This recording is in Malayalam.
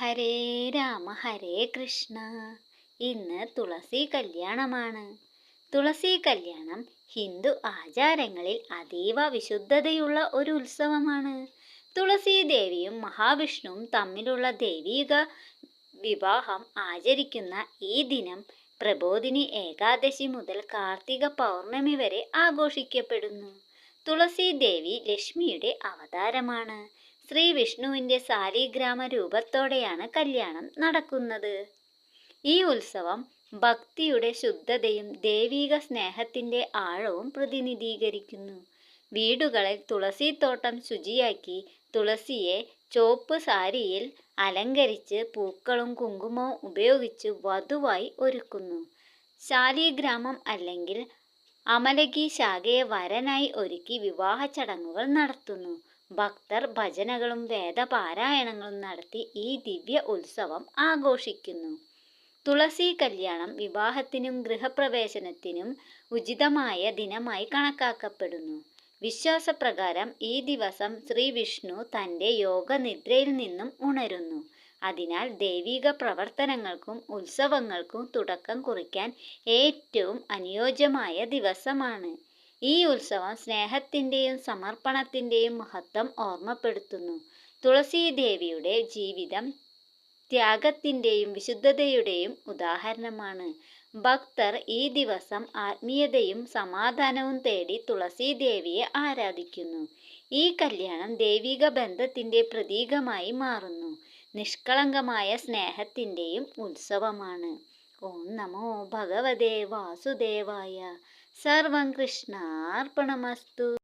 ഹരേ രാമ ഹരേ കൃഷ്ണ. ഇന്ന് തുളസി കല്യാണമാണ്. തുളസി കല്യാണം ഹിന്ദു ആചാരങ്ങളിൽ അതീവ വിശുദ്ധതയുള്ള ഒരു ഉത്സവമാണ്. തുളസി ദേവിയും മഹാവിഷ്ണുവും തമ്മിലുള്ള ദൈവിക വിവാഹം ആചരിക്കുന്ന ഈ ദിനം പ്രബോധിനി ഏകാദശി മുതൽ കാർത്തിക പൗർണമി വരെ ആഘോഷിക്കപ്പെടുന്നു. തുളസി ദേവി ലക്ഷ്മിയുടെ അവതാരമാണ്. ശ്രീ വിഷ്ണുവിന്റെ സാലിഗ്രാമ രൂപത്തോടെയാണ് കല്യാണം നടക്കുന്നത്. ഈ ഉത്സവം ഭക്തിയുടെ ശുദ്ധതയും ദൈവീക സ്നേഹത്തിന്റെ ആഴവും പ്രതിനിധീകരിക്കുന്നു. വീടുകളിൽ തുളസിത്തോട്ടം ശുചിയാക്കി തുളസിയെ ചോപ്പ് സാരിയിൽ അലങ്കരിച്ച് പൂക്കളും കുങ്കുമവും ഉപയോഗിച്ച് വധുവായി ഒരുക്കുന്നു. ശാലിഗ്രാമം അല്ലെങ്കിൽ അമലകി ശാഖയെ വരനായി ഒരുക്കി വിവാഹ ചടങ്ങുകൾ നടത്തുന്നു. ഭക്തർ ഭജനകളും വേദപാരായണങ്ങളും നടത്തി ഈ ദിവ്യ ഉത്സവം ആഘോഷിക്കുന്നു. തുളസി കല്യാണം വിവാഹത്തിനും ഗൃഹപ്രവേശനത്തിനും ഉചിതമായ ദിനമായി കണക്കാക്കപ്പെടുന്നു. വിശ്വാസപ്രകാരം ഈ ദിവസം ശ്രീ വിഷ്ണു തന്റെ യോഗനിദ്രയിൽ നിന്നും ഉണരുന്നു. അതിനാൽ ദൈവിക പ്രവർത്തനങ്ങൾക്കും ഉത്സവങ്ങൾക്കും തുടക്കം കുറിക്കാൻ ഏറ്റവും അനുയോജ്യമായ ദിവസമാണ്. ഈ ഉത്സവം സ്നേഹത്തിന്റെയും സമർപ്പണത്തിന്റെയും മഹത്വം ഓർമ്മപ്പെടുത്തുന്നു. തുളസി ദേവിയുടെ ജീവിതം ത്യാഗത്തിന്റെയും വിശുദ്ധതയുടെയും ഉദാഹരണമാണ്. ഭക്തർ ഈ ദിവസം ആത്മീയതയും സമാധാനവും തേടി തുളസി ദേവിയെ ആരാധിക്കുന്നു. ഈ കല്യാണം ദൈവിക ബന്ധത്തിന്റെ പ്രതീകമായി മാറുന്നു. നിഷ്കളങ്കമായ സ്നേഹത്തിന്റെയും ഉത്സവമാണ്. ॐ नमो भगवते वासुदेवाय. सर्वं कृष्णार्पणमस्तु.